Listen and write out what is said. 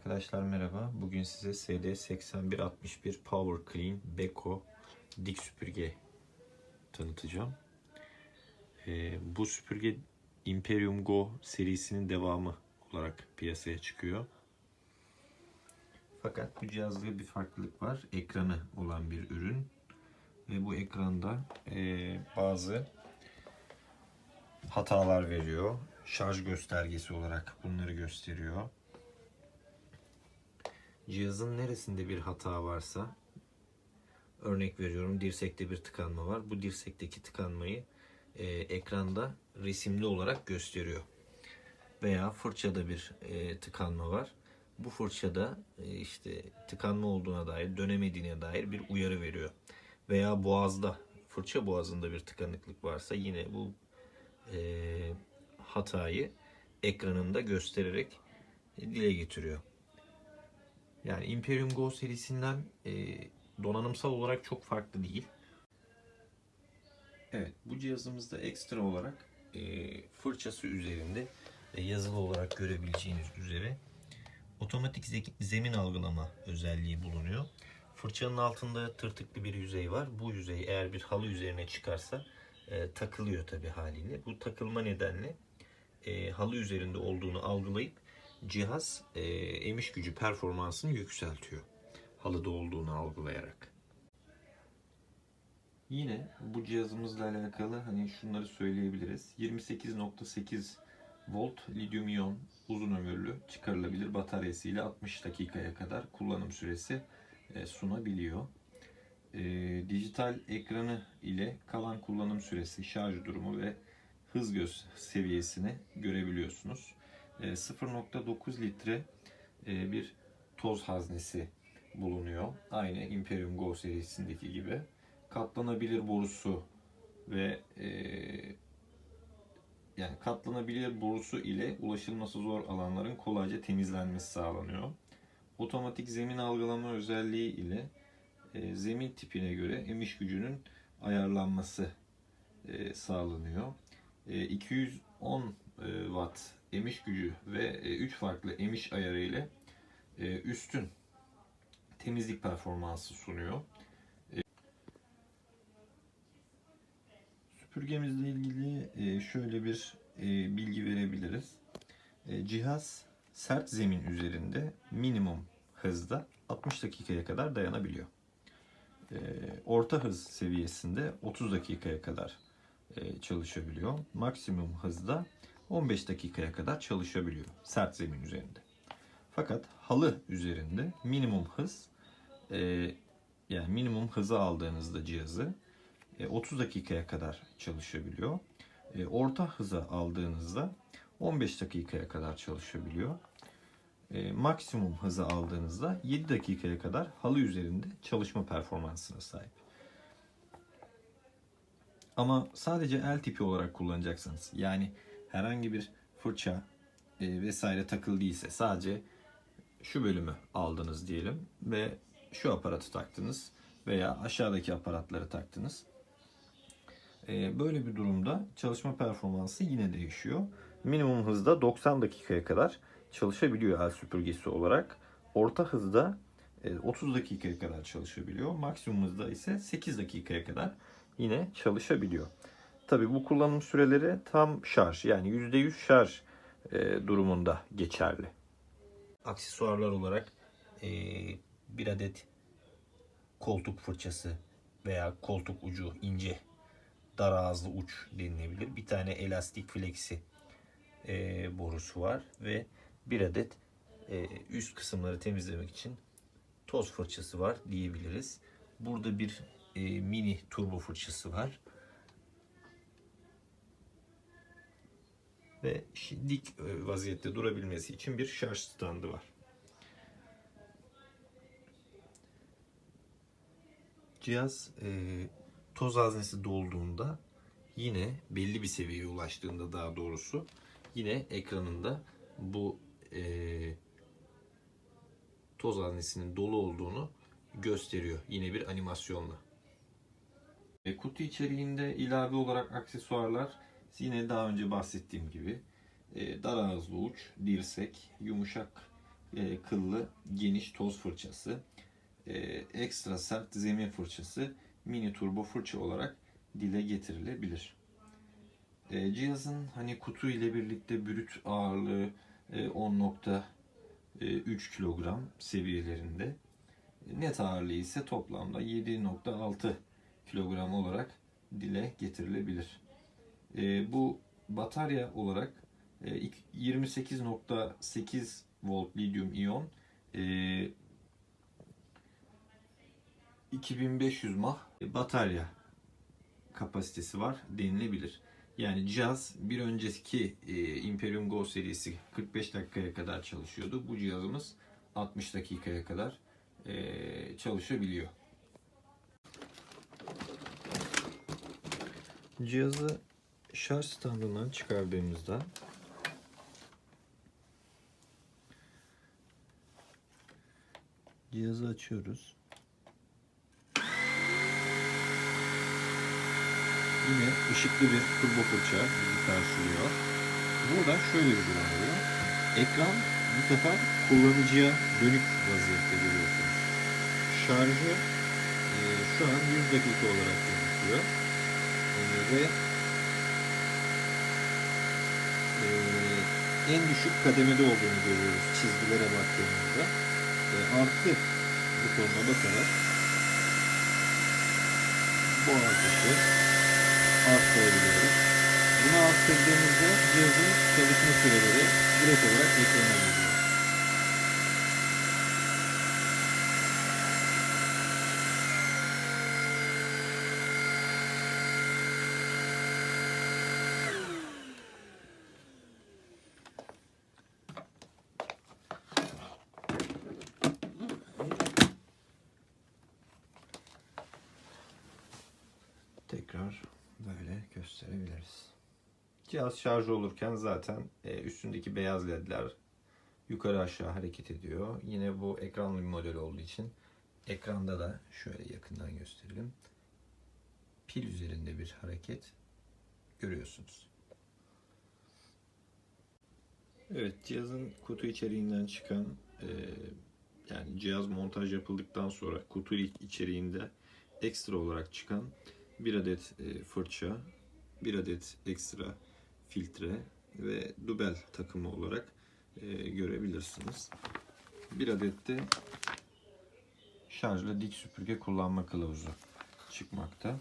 Arkadaşlar merhaba. Bugün size SD8161 Power Clean Beko dik süpürge tanıtacağım. Ee, bu süpürge Imperium Go serisinin devamı olarak piyasaya çıkıyor. Fakat bu cihazda bir farklılık var. Ekranı olan bir ürün. Ve bu ekranda e, bazı hatalar veriyor. Şarj göstergesi olarak bunları gösteriyor. Cihazın neresinde bir hata varsa örnek veriyorum dirsekte bir tıkanma var. Bu dirsekteki tıkanmayı e, ekranda resimli olarak gösteriyor. Veya fırçada bir e, tıkanma var. Bu fırçada e, işte tıkanma olduğuna dair, dönemediğine dair bir uyarı veriyor. Veya boğazda, fırça boğazında bir tıkanıklık varsa yine bu e, hatayı ekranında göstererek dile getiriyor. Yani Imperium Go serisinden e, donanımsal olarak çok farklı değil. Evet, bu cihazımızda ekstra olarak e, fırçası üzerinde e, yazılı olarak görebileceğiniz üzere otomatik ze- zemin algılama özelliği bulunuyor. Fırçanın altında tırtıklı bir yüzey var. Bu yüzey eğer bir halı üzerine çıkarsa e, takılıyor tabi haliyle. Bu takılma nedenle e, halı üzerinde olduğunu algılayıp cihaz e, emiş gücü performansını yükseltiyor. Halıda olduğunu algılayarak. Yine bu cihazımızla alakalı hani şunları söyleyebiliriz. 28.8 volt lityum iyon uzun ömürlü çıkarılabilir bataryasıyla 60 dakikaya kadar kullanım süresi e, sunabiliyor. E, dijital ekranı ile kalan kullanım süresi, şarj durumu ve hız göz seviyesini görebiliyorsunuz. E, 0.9 litre e, bir toz haznesi bulunuyor. Aynı Imperium Go serisindeki gibi. Katlanabilir borusu ve e, yani katlanabilir borusu ile ulaşılması zor alanların kolayca temizlenmesi sağlanıyor. Otomatik zemin algılama özelliği ile e, zemin tipine göre emiş gücünün ayarlanması e, sağlanıyor. E, 210 e, watt emiş gücü ve 3 farklı emiş ayarı ile e, üstün temizlik performansı sunuyor. E, Süpürgemizle ilgili e, şöyle bir e, bilgi verebiliriz. E, Cihaz sert zemin üzerinde minimum hızda 60 dakikaya kadar dayanabiliyor. E, Orta hız seviyesinde 30 dakikaya kadar e, çalışabiliyor. Maksimum hızda 15 dakikaya kadar çalışabiliyor sert zemin üzerinde. Fakat halı üzerinde minimum hız e, yani minimum hızı aldığınızda cihazı e, 30 dakikaya kadar çalışabiliyor. E, orta hıza aldığınızda 15 dakikaya kadar çalışabiliyor. E, maksimum hızı aldığınızda 7 dakikaya kadar halı üzerinde çalışma performansına sahip. Ama sadece el tipi olarak kullanacaksınız. Yani herhangi bir fırça e, vesaire takılı değilse sadece şu bölümü aldınız diyelim ve şu aparatı taktınız veya aşağıdaki aparatları taktınız. E, böyle bir durumda çalışma performansı yine değişiyor. Minimum hızda 90 dakikaya kadar çalışabiliyor el süpürgesi olarak. Orta hızda e, 30 dakikaya kadar çalışabiliyor. Maksimum hızda ise 8 dakikaya kadar yine çalışabiliyor. Tabi bu kullanım süreleri tam şarj yani %100 şarj e, durumunda geçerli. Aksesuarlar olarak e, bir adet koltuk fırçası veya koltuk ucu ince dar ağızlı uç denilebilir. Bir tane elastik flexi e, borusu var ve bir adet e, üst kısımları temizlemek için toz fırçası var diyebiliriz. Burada bir e, mini turbo fırçası var. Ve dik e, vaziyette durabilmesi için bir şarj standı var. Cihaz e, toz haznesi dolduğunda yine belli bir seviyeye ulaştığında daha doğrusu yine ekranında bu e, toz haznesinin dolu olduğunu gösteriyor. Yine bir animasyonla. E, kutu içeriğinde ilave olarak aksesuarlar yine daha önce bahsettiğim gibi e, dar ağızlı uç, dirsek, yumuşak e, kıllı geniş toz fırçası, e, ekstra sert zemin fırçası, mini turbo fırça olarak dile getirilebilir. E, cihazın hani kutu ile birlikte brüt ağırlığı e, 10.3 kilogram seviyelerinde. Net ağırlığı ise toplamda 7.6 kilogram olarak dile getirilebilir. E, bu batarya olarak e, ik- 28.8 volt lityum iyon e, 2500 mah batarya kapasitesi var denilebilir. Yani cihaz bir önceki e, Imperium Go serisi 45 dakikaya kadar çalışıyordu. Bu cihazımız 60 dakikaya kadar e, çalışabiliyor. Cihazı şarj standından çıkardığımızda cihazı açıyoruz. Yine ışıklı bir turbo fırça bizi karşılıyor. Burada şöyle bir durum oluyor. Ekran bu sefer kullanıcıya dönük vaziyette görüyorsunuz. Şarjı e, şu an 100 dakika olarak gözüküyor. E, ve e, en düşük kademede olduğunu görüyoruz çizgilere baktığımızda. E, artı butonuna basarak bu artışı arttırabiliyoruz. Bunu arttırdığımızda cihazın çalışma süreleri direkt olarak ekrana. Tekrar böyle gösterebiliriz. Cihaz şarj olurken zaten e, üstündeki beyaz ledler yukarı aşağı hareket ediyor. Yine bu ekranlı bir model olduğu için ekranda da şöyle yakından gösterelim. Pil üzerinde bir hareket görüyorsunuz. Evet cihazın kutu içeriğinden çıkan e, yani cihaz montaj yapıldıktan sonra kutu içeriğinde ekstra olarak çıkan bir adet e, fırça, bir adet ekstra filtre ve dubel takımı olarak e, görebilirsiniz. Bir adet de şarjlı dik süpürge kullanma kılavuzu çıkmakta.